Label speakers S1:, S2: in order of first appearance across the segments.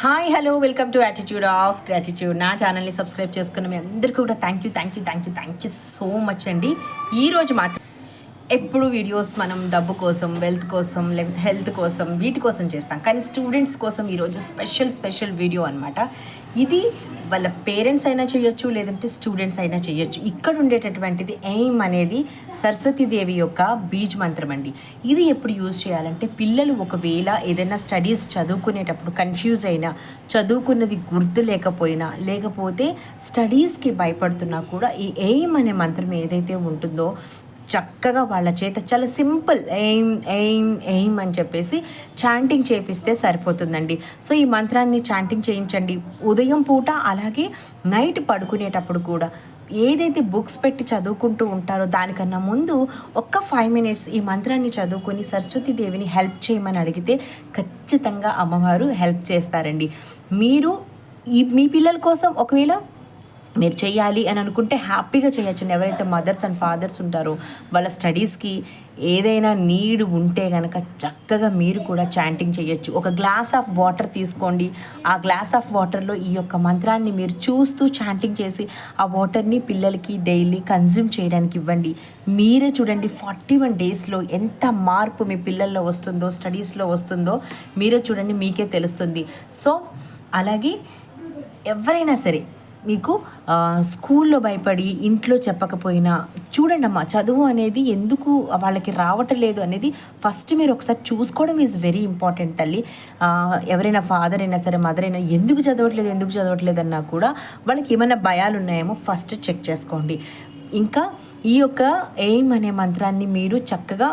S1: Hi hello welcome to attitude of gratitude నా ఛానల్ని subscribe చేసుకున్న మీ అందరికీ కూడా thank you thank you thank you thank you so much అండి. ఈరోజు మాత్రం ఎప్పుడు వీడియోస్ మనం డబ్బు కోసం వెల్త్ కోసం లేకపోతే హెల్త్ కోసం వీటి కోసం చేస్తాం. కానీ స్టూడెంట్స్ కోసం ఈరోజు స్పెషల్ స్పెషల్ వీడియో అనమాట ఇది వాళ్ళ పేరెంట్స్ అయినా చేయొచ్చు లేదంటే స్టూడెంట్స్ అయినా చేయొచ్చు. ఇక్కడ ఉండేటటువంటిది ఎయిమ్ అనేది సరస్వతీదేవి యొక్క బీజ్ మంత్రం అండి. ఇది ఎప్పుడు యూజ్ చేయాలంటే పిల్లలు ఒకవేళ ఏదైనా స్టడీస్ చదువుకునేటప్పుడు కన్ఫ్యూజ్ అయినా చదువుకున్నది గుర్తు లేకపోయినా లేకపోతే స్టడీస్కి భయపడుతున్నా కూడా ఈ ఎయిమ్ అనే మంత్రం ఏదైతే ఉంటుందో చక్కగా వాళ్ళ చేత చాలా సింపుల్ ఎయిమ్ ఎయిమ్ ఎయిమ్ అని చెప్పేసి చాంటింగ్ చేపిస్తే సరిపోతుందండి. సో ఈ మంత్రాన్ని చాంటింగ్ చేయించండి. ఉదయం పూట అలాగే నైట్ పడుకునేటప్పుడు కూడా ఏదైతే బుక్స్ పెట్టి చదువుకుంటూ ఉంటారో దానికన్నా ముందు ఒక్క ఫైవ్ మినిట్స్ ఈ మంత్రాన్ని చదువుకొని సరస్వతీదేవిని హెల్ప్ చేయమని అడిగితే ఖచ్చితంగా అమ్మవారు హెల్ప్ చేస్తారండి. మీరు ఈ మీ పిల్లల కోసం ఒకవేళ మీరు చేయాలి అని అనుకుంటే హ్యాపీగా చేయొచ్చు. ఎవరైతే మదర్స్ అండ్ ఫాదర్స్ ఉంటారో వాళ్ళ స్టడీస్కి ఏదైనా నీడ్ ఉంటే కనుక చక్కగా మీరు కూడా చాంటింగ్ చేయొచ్చు. ఒక గ్లాస్ ఆఫ్ వాటర్ తీసుకోండి. ఆ గ్లాస్ ఆఫ్ వాటర్లో ఈ యొక్క మంత్రాన్ని మీరు చూస్తూ చాంటింగ్ చేసి ఆ వాటర్ని పిల్లలకి డైలీ కన్జ్యూమ్ చేయడానికి ఇవ్వండి. మీరే చూడండి ఫార్టీ వన్ డేస్లో ఎంత మార్పు మీ పిల్లల్లో వస్తుందో స్టడీస్లో వస్తుందో మీరే చూడండి మీకే తెలుస్తుంది. సో అలాగే ఎవరైనా సరే మీకు స్కూల్లో భయపడి ఇంట్లో చెప్పకపోయినా చూడండి అమ్మా చదువు అనేది ఎందుకు వాళ్ళకి రావటం లేదు అనేది ఫస్ట్ మీరు ఒకసారి చూసుకోవడం ఈజ్ వెరీ ఇంపార్టెంట్ తల్లి. ఎవరైనా ఫాదర్ అయినా సరే మదర్ అయినా ఎందుకు చదవట్లేదు ఎందుకు చదవట్లేదు అన్నా కూడా వాళ్ళకి ఏమైనా భయాలు ఉన్నాయేమో ఫస్ట్ చెక్ చేసుకోండి. ఇంకా ఈ యొక్క ఎయిమ్ అనే మంత్రాన్ని మీరు చక్కగా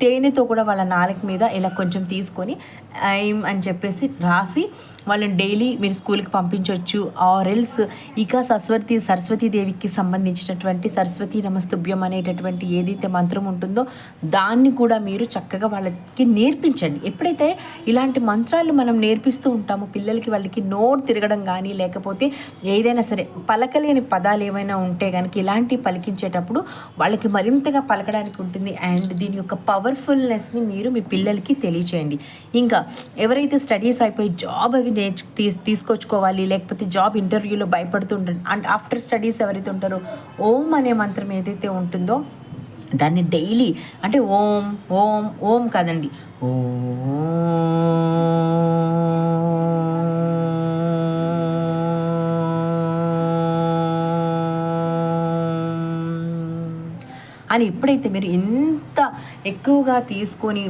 S1: తేనెతో కూడా వాళ్ళ నాలుక మీద ఇలా కొంచెం తీసుకొని ఐమ్ అని చెప్పేసి రాసి వాళ్ళని డైలీ మీరు స్కూల్కి పంపించవచ్చు ఆర్ ఎల్స్ ఇక సరస్వతి సరస్వతీదేవికి సంబంధించినటువంటి సరస్వతి నమస్తుభ్యం అనేటటువంటి ఏదైతే మంత్రం ఉంటుందో దాన్ని కూడా మీరు చక్కగా వాళ్ళకి నేర్పించండి. ఎప్పుడైతే ఇలాంటి మంత్రాలు మనం నేర్పిస్తూ ఉంటామో పిల్లలకి వాళ్ళకి నోరు తిరగడం కానీ లేకపోతే ఏదైనా సరే పలకలేని పదాలు ఏమైనా ఉంటే కనుక ఇలాంటివి పలికించేటప్పుడు వాళ్ళకి మరింతగా పలకడానికి ఉంటుంది. అండ్ దీని యొక్క పవర్ఫుల్నెస్ని మీరు మీ పిల్లలకి తెలియచేయండి. ఇంకా ఎవరైతే స్టడీస్ అయిపోయి జాబ్ అవి నేర్చు తీ తీసుకొచ్చుకోవాలి లేకపోతే జాబ్ ఇంటర్వ్యూలో భయపడుతుంటారు అండ్ ఆఫ్టర్ స్టడీస్ ఎవరైతే ఉంటారో ఓం అనే మంత్రం ఏదైతే ఉంటుందో దాన్ని డైలీ అంటే ఓం ఓం ఓం కాదండి. ఓ అని ఎప్పుడైతే మీరు ఎంత ఎక్కువగా తీసుకొని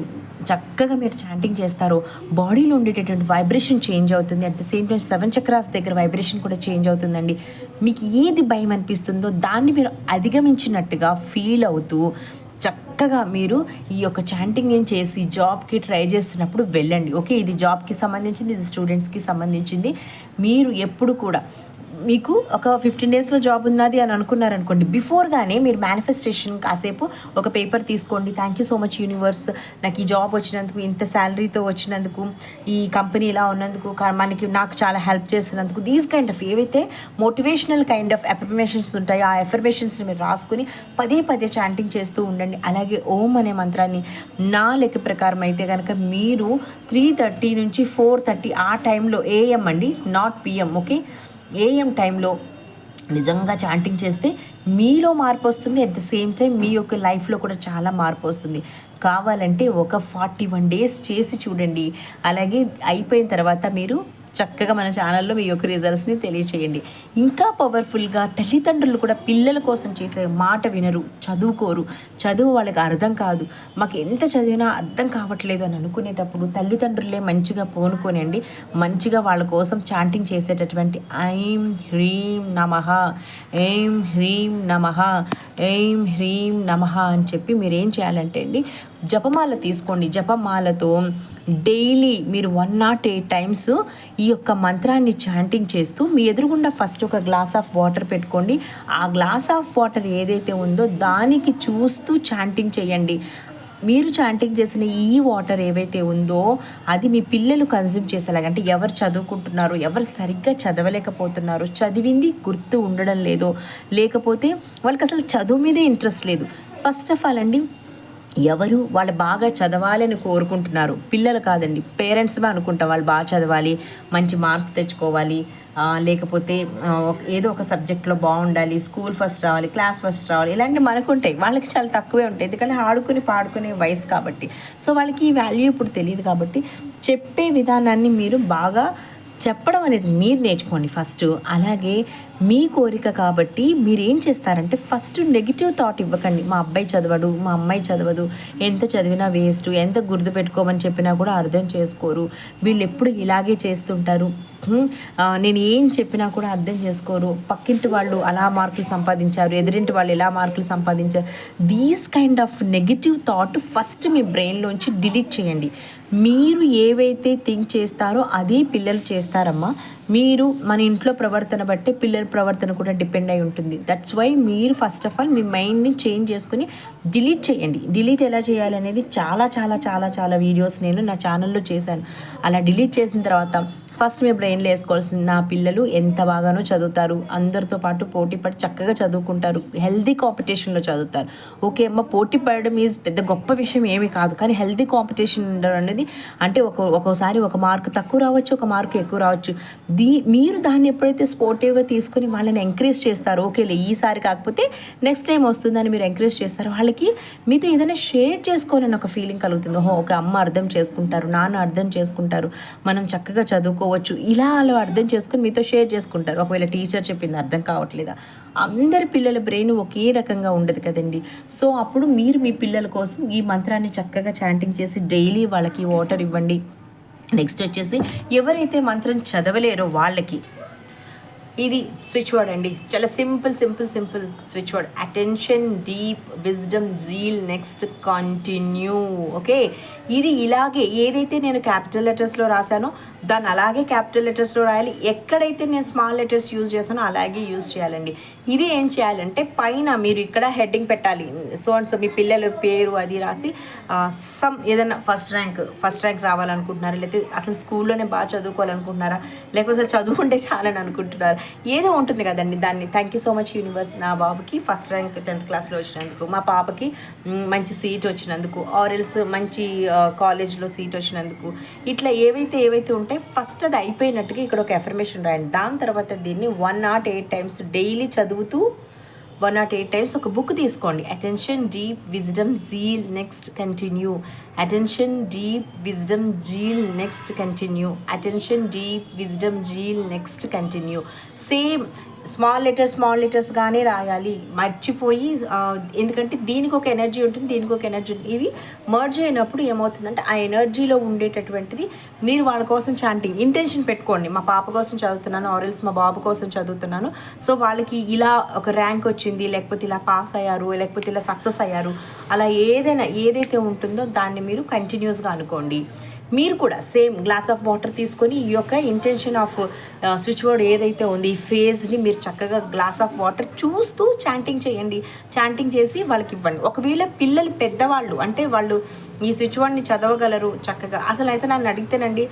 S1: చక్కగా మీరు చాంటింగ్ చేస్తారో. బాడీలో ఉండేటటువంటి వైబ్రేషన్ చేంజ్ అవుతుంది. At the same time seven chakras దగ్గర వైబ్రేషన్ కూడా చేంజ్ అవుతుందండి. మీకు ఏది భయం అనిపిస్తుందో దాన్ని మీరు అధిగమించినట్టుగా ఫీల్ అవుతూ చక్కగా మీరు ఈ యొక్క చాంటింగ్ చేసి జాబ్కి ట్రై చేస్తున్నప్పుడు వెళ్ళండి. ఓకే ఇది జాబ్కి సంబంధించింది ఇది స్టూడెంట్స్కి సంబంధించింది. మీరు ఎప్పుడు కూడా మీకు ఒక ఫిఫ్టీన్ డేస్లో జాబ్ ఉన్నది అని అనుకున్నారనుకోండి బిఫోర్గానే మీరు మేనిఫెస్టేషన్ కాసేపు ఒక పేపర్ తీసుకోండి. Thank you so much universe నాకు ఈ జాబ్ వచ్చినందుకు ఇంత శాలరీతో వచ్చినందుకు ఈ కంపెనీ ఇలా ఉన్నందుకు మనకి నాకు చాలా హెల్ప్ చేస్తున్నందుకు దీస్ కైండ్ ఆఫ్ ఏవైతే మోటివేషనల్ కైండ్ ఆఫ్ ఎఫర్మేషన్స్ ఉంటాయో ఆ ఎఫర్మేషన్స్ని మీరు రాసుకుని పదే పదే చాంటింగ్ చేస్తూ ఉండండి. అలాగే ఓం అనే మంత్రాన్ని నా లెక్క ప్రకారం అయితే కనుక మీరు త్రీ థర్టీ నుంచి ఫోర్ థర్టీ ఆ టైంలో ఏఎం అండి నాట్ పిఎం ఓకే ఏఎం టైంలో నిజంగా చాంటింగ్ చేస్తే మీలో మార్పు వస్తుంది. అట్ ద సేమ్ టైం మీ యొక్క లైఫ్లో కూడా చాలా మార్పు వస్తుంది. కావాలంటే ఒక ఫార్టీ వన్ డేస్ చేసి చూడండి. అలాగే అయిపోయిన తర్వాత మీరు చక్కగా మన ఛానల్లో మీ యొక్క రిజల్ట్స్ని తెలియచేయండి. ఇంకా పవర్ఫుల్గా తల్లిదండ్రులు కూడా పిల్లల కోసం చేసే మాట వినరు చదువుకోరు. చదువు వాళ్ళకి అర్థం కాదు. మాకు ఎంత చదివినా అర్థం కావట్లేదు అని అనుకునేటప్పుడు తల్లిదండ్రులే మంచిగా పూనుకోనండి. మంచిగా వాళ్ళ కోసం చాంటింగ్ చేసేటటువంటి ఐం హ్రీం నమః ఏం హ్రీం నమః ఏం హ్రీం నమః అని చెప్పి మీరు ఏం చేయాలంటే అండి జపమాల తీసుకోండి. జపమాలతో డైలీ మీరు వన్ నాట్ ఎయిట్ టైమ్స్ ఈ యొక్క మంత్రాన్ని చాంటింగ్ చేస్తూ మీ ఎదురుగుండా ఫస్ట్ ఒక గ్లాస్ ఆఫ్ వాటర్ పెట్టుకోండి. ఆ గ్లాస్ ఆఫ్ వాటర్ ఏదైతే ఉందో దానికి చూస్తూ చాంటింగ్ చేయండి. మీరు చాంటింగ్ చేసిన ఈ వాటర్ ఏవైతే ఉందో అది మీ పిల్లలు కన్జ్యూమ్ చేసేలాగా అంటే ఎవరు చదువుకుంటున్నారో ఎవరు సరిగ్గా చదవలేకపోతున్నారో చదివింది గుర్తు ఉండడం లేదో. లేకపోతే వాళ్ళకి అసలు చదువు మీదే ఇంట్రెస్ట్ లేదు. ఫస్ట్ ఆఫ్ ఆల్ అండి ఎవరు వాళ్ళు బాగా చదవాలని కోరుకుంటున్నారు. పిల్లలు కాదండి పేరెంట్స్ అనుకుంటాం వాళ్ళు బాగా చదవాలి మంచి మార్క్స్ తెచ్చుకోవాలి లేకపోతే ఏదో ఒక సబ్జెక్ట్లో బాగుండాలి స్కూల్ ఫస్ట్ రావాలి క్లాస్ ఫస్ట్ రావాలి ఇలాంటివి మనకు ఉంటాయి. వాళ్ళకి చాలా తక్కువే ఉంటాయి. ఎందుకంటే ఆడుకుని పాడుకునే వయసు కాబట్టి. సో వాళ్ళకి ఈ వాల్యూ ఇప్పుడు తెలియదు కాబట్టి చెప్పే విధానాన్ని మీరు బాగా చెప్పడం అనేది మీరు నేర్చుకోండి ఫస్ట్. అలాగే మీ కోరిక కాబట్టి మీరు ఏం చేస్తారంటే ఫస్ట్ నెగిటివ్ థాట్ ఇవ్వకండి. మా అబ్బాయి చదవడు మా అమ్మాయి చదవదు ఎంత చదివినా వేస్ట్ ఎంత గుర్తు పెట్టుకోమని చెప్పినా కూడా అర్థం చేసుకోరు. వీళ్ళు ఎప్పుడు ఇలాగే చేస్తుంటారు. నేను ఏం చెప్పినా కూడా అర్థం చేసుకోరు. పక్కింటి వాళ్ళు అలా మార్కులు సంపాదించారు ఎదురింటి వాళ్ళు ఎలా మార్కులు సంపాదించారు these kind of negative thought first మీ బ్రెయిన్లోంచి డిలీట్ చేయండి. మీరు ఏవైతే థింక్ చేస్తారో అదే పిల్లలు చేస్తారమ్మా. మీరు మన ఇంట్లో ప్రవర్తన బట్టే పిల్లల ప్రవర్తన కూడా డిపెండ్ అయి ఉంటుంది. దట్స్ వై మీరు ఫస్ట్ ఆఫ్ ఆల్ మీ మైండ్ని చేంజ్ చేసుకుని డిలీట్ చేయండి. డిలీట్ ఎలా చేయాలి అనేది చాలా చాలా చాలా చాలా వీడియోస్ నేను నా ఛానల్లో చేశాను. అలా డిలీట్ చేసిన తర్వాత ఫస్ట్ మీ బ్రెయిన్లో వేసుకోవాల్సింది నా పిల్లలు ఎంత బాగానో చదువుతారు. అందరితో పాటు పోటీ పడి చక్కగా చదువుకుంటారు. హెల్దీ కాంపిటీషన్లో చదువుతారు. ఓకే అమ్మ పోటీ పడడం ఈజ్ పెద్ద గొప్ప విషయం ఏమీ కాదు. కానీ హెల్దీ కాంపిటీషన్ ఉండడం అనేది అంటే ఒక ఒక్కోసారి ఒక మార్క్ తక్కువ రావచ్చు ఒక మార్క్ ఎక్కువ రావచ్చు. దీ మీరు దాన్ని ఎప్పుడైతే స్పోర్టివ్గా తీసుకొని వాళ్ళని ఎంకరేజ్ చేస్తారు ఓకేలే ఈసారి కాకపోతే నెక్స్ట్ టైం వస్తుందని మీరు ఎంకరేజ్ చేస్తారు వాళ్ళకి మీతో ఏదైనా షేర్ చేసుకోవాలని ఒక ఫీలింగ్ కలుగుతుంది. ఓహో ఒక అమ్మ అర్థం చేసుకుంటారు నాన్న అర్థం చేసుకుంటారు. మనం చక్కగా చదువుకో చదువుకోవచ్చు ఇలా వాళ్ళు అర్థం చేసుకుని మీతో షేర్ చేసుకుంటారు. ఒకవేళ టీచర్ చెప్పింది అర్థం కావట్లేదా? అందరి పిల్లల బ్రెయిన్ ఒకే రకంగా ఉండదు కదండి. సో అప్పుడు మీరు మీ పిల్లల కోసం ఈ మంత్రాన్ని చక్కగా చాంటింగ్ చేసి డైలీ వాళ్ళకి వాటర్ ఇవ్వండి. నెక్స్ట్ వచ్చేసి ఎవరైతే మంత్రం చదవలేరో వాళ్ళకి ఇది స్విచ్ వర్డ్ అండి. చాలా simple simple simple switch word attention deep wisdom zeal next continue okay ఇది ఇలాగే ఏదైతే నేను క్యాపిటల్ లెటర్స్లో రాశానో దాన్ని అలాగే క్యాపిటల్ లెటర్స్లో రాయాలి. ఎక్కడైతే నేను స్మాల్ లెటర్స్ యూజ్ చేశానో అలాగే యూజ్ చేయాలండి. ఇది ఏం చేయాలంటే పైన మీరు ఇక్కడ హెడ్డింగ్ పెట్టాలి. సో అండ్ సో మీ పిల్లల పేరు అది రాసి సమ్ ఏదైనా ఫస్ట్ ర్యాంక్ ఫస్ట్ ర్యాంక్ రావాలనుకుంటున్నారా? లేకపోతే అసలు స్కూల్లోనే బాగా చదువుకోవాలనుకుంటున్నారా? లేకపోతే అసలు చదువుకుంటే చాలని అనుకుంటున్నారు? ఏదో ఉంటుంది కదండి దాన్ని. Thank you so much universe నా బాబుకి ఫస్ట్ ర్యాంక్ టెన్త్ క్లాస్లో వచ్చినందుకు మా పాపకి మంచి సీట్ వచ్చినందుకు ఆర్ఎల్స్ మంచి కాలేజ్లో సీట్ వచ్చినందుకు. ఇట్లా ఏవైతే ఏవైతే ఉంటాయి ఫస్ట్ అది అయిపోయినట్టుగా ఇక్కడ ఒక ఎఫర్మేషన్ రాయండి. దాని తర్వాత దీన్ని one nought eight times daily చదువు చదువుతూ వన్ నాట్ ఎయిట్ టైమ్స్ ఒక బుక్ తీసుకోండి. Attention deep wisdom zeal next continue attention deep wisdom zeal next continue attention deep wisdom zeal next continue same small letters small లెటర్స్గానే రాయాలి. మర్చిపోయి ఎందుకంటే దీనికి ఒక energy ఉంటుంది దీనికి ఒక ఎనర్జీ ఉంటుంది. ఇవి మర్జ్ అయినప్పుడు ఏమవుతుందంటే ఆ ఎనర్జీలో ఉండేటటువంటిది మీరు వాళ్ళ కోసం చాంటింగ్ ఇంటెన్షన్ పెట్టుకోండి. మా పాప కోసం చదువుతున్నాను ఆర్ఎల్స్ మా బాబు కోసం చదువుతున్నాను. సో వాళ్ళకి ఇలా ఒక ర్యాంక్ వచ్చింది లేకపోతే ఇలా పాస్ అయ్యారు లేకపోతే ఇలా సక్సెస్ అయ్యారు. అలా ఏదైనా ఏదైతే ఉంటుందో దాన్ని మీరు కంటిన్యూస్గా అనుకోండి. మీరు కూడా సేమ్ గ్లాస్ ఆఫ్ వాటర్ తీసుకొని ఈ యొక్క ఇంటెన్షన్ ఆఫ్ స్విచ్ బోర్డ్ ఏదైతే ఉంది ఈ ఫేజ్ని మీరు చక్కగా గ్లాస్ ఆఫ్ వాటర్ చూస్తూ చాంటింగ్ చేయండి. చాంటింగ్ చేసి వాళ్ళకి ఇవ్వండి. ఒకవేళ పిల్లలు పెద్దవాళ్ళు అంటే వాళ్ళు ఈ స్విచ్ బోర్డ్ని చదవగలరు చక్కగా. అసలు అయితే నన్ను అడిగితేనండి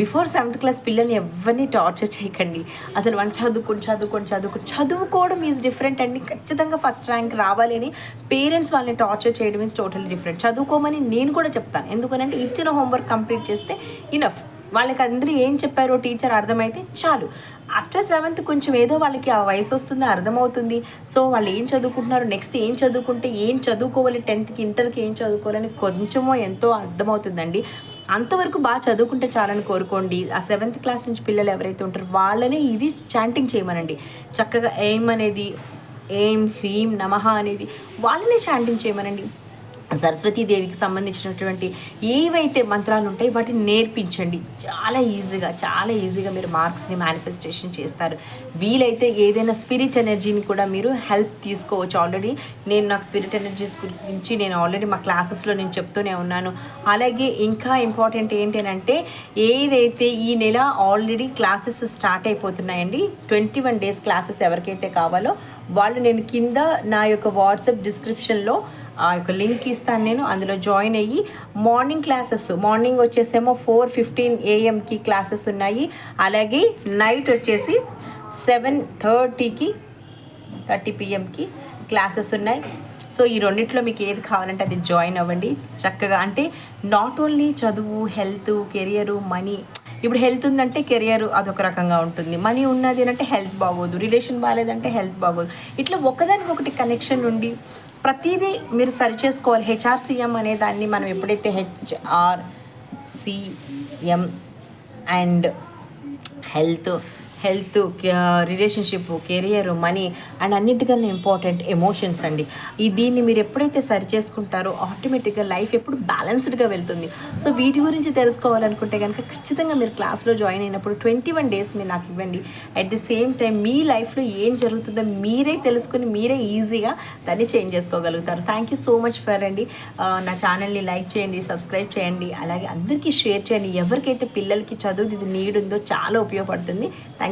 S1: బిఫోర్ సెవెంత్ క్లాస్ పిల్లల్ని ఎవరిని టార్చర్ చేయకండి. అసలు వాళ్ళు చదువుకొని చదువుకొని చదువుకొని చదువుకోవడం ఈజ్ డిఫరెంట్ అండి. ఖచ్చితంగా ఫస్ట్ ర్యాంక్ రావాలి అని పేరెంట్స్ వాళ్ళని టార్చర్ చేయడం ఈజ్ టోటల్లీ డిఫరెంట్ చదువుకోమని నేను కూడా చెప్తాను. ఎందుకనంటే ఇచ్చిన హోంవర్క్ కంప్లీట్ చేస్తే ఇనఫ్ వాళ్ళకి అందరూ ఏం చెప్పారో టీచర్ అర్థమైతే చాలు. ఆఫ్టర్ సెవెంత్ కొంచెం ఏదో వాళ్ళకి ఆ వయసు వస్తుంది అర్థమవుతుంది. సో వాళ్ళు ఏం చదువుకుంటున్నారు నెక్స్ట్ ఏం చదువుకుంటే ఏం చదువుకోవాలి టెన్త్కి ఇంటర్కి ఏం చదువుకోవాలని కొంచెమో ఎంతో అర్థమవుతుందండి. అంతవరకు బాగా చదువుకుంటే చాలని కోరుకోండి. ఆ సెవెంత్ క్లాస్ నుంచి పిల్లలు ఎవరైతే ఉంటారో వాళ్ళనే ఇది చాంటింగ్ చేయమనండి. చక్కగా ఎయిమ్ అనేది ఏం హ్రీం నమః అనేది వాళ్ళనే చాంటింగ్ చేయమనండి. సరస్వతీదేవికి సంబంధించినటువంటి ఏవైతే మంత్రాలు ఉంటాయి వాటిని నేర్పించండి. చాలా ఈజీగా చాలా ఈజీగా మీరు మార్క్స్ని మేనిఫెస్టేషన్ చేస్తారు. వీలైతే ఏదైనా స్పిరిట్ ఎనర్జీని కూడా మీరు హెల్ప్ తీసుకోవచ్చు. ఆల్రెడీ నేను నాకు స్పిరిట్ ఎనర్జీస్ గురించి నేను ఆల్రెడీ మా క్లాసెస్లో నేను చెప్తూనే ఉన్నాను. అలాగే ఇంకా ఇంపార్టెంట్ ఏంటంటే ఏదైతే ఈ నెల ఆల్రెడీ క్లాసెస్ స్టార్ట్ అయిపోతున్నాయండి ట్వంటీ వన్ డేస్ క్లాసెస్ ఎవరికైతే కావాలో వాళ్ళు నేను కింద నా యొక్క వాట్సాప్ డిస్క్రిప్షన్లో ఆ యొక్క లింక్ ఇస్తాను నేను అందులో జాయిన్ అయ్యి మార్నింగ్ క్లాసెస్ మార్నింగ్ వచ్చేసేమో ఫోర్ ఫిఫ్టీన్ ఏఎంకి క్లాసెస్ ఉన్నాయి. అలాగే నైట్ వచ్చేసి సెవెన్ థర్టీకి థర్టీ పిఎంకి క్లాసెస్ ఉన్నాయి. సో ఈ రెండిట్లో మీకు ఏది కావాలంటే అది జాయిన్ అవ్వండి. చక్కగా అంటే నాట్ ఓన్లీ చదువు హెల్త్ కెరియరు మనీ ఇప్పుడు హెల్త్ ఉందంటే కెరియర్ అదొక రకంగా ఉంటుంది. మనీ ఉన్నది అంటే హెల్త్ బాగోదు. రిలేషన్ బాగాలేదంటే హెల్త్ బాగోదు. ఇట్లా ఒకదానికి ఒకటి కనెక్షన్ ఉండి ప్రతిదీ మీరు సరి చేసుకోవాలి. హెచ్ఆర్సీఎం అనే దాన్ని మనం ఎప్పుడైతే H R C M and health health relationship career money and అన్నిటికన్నా ఇంపార్టెంట్ ఎమోషన్స్ అండి. ఈ దీన్ని మీరు ఎప్పుడైతే సరి చేసుకుంటారో ఆటోమేటిక్గా లైఫ్ ఎప్పుడు బ్యాలెన్స్డ్గా వెళ్తుంది. సో వీటి గురించి తెలుసుకోవాలనుకుంటే కనుక ఖచ్చితంగా మీరు క్లాస్లో జాయిన్ అయినప్పుడు ట్వంటీ వన్ డేస్ మీరు నాకు ఇవ్వండి. అట్ ది సేమ్ టైం మీ లైఫ్లో ఏం జరుగుతుందో మీరే తెలుసుకుని మీరే ఈజీగా దాన్ని చేంజ్ చేసుకోగలుగుతారు. Thank you so much for అండి. నా ఛానల్ని లైక్ చేయండి సబ్స్క్రైబ్ చేయండి. అలాగే అందరికీ షేర్ చేయండి. ఎవరికైతే పిల్లలకి చదువు ఇది నీడ్ ఉందో చాలా ఉపయోగపడుతుంది. Thank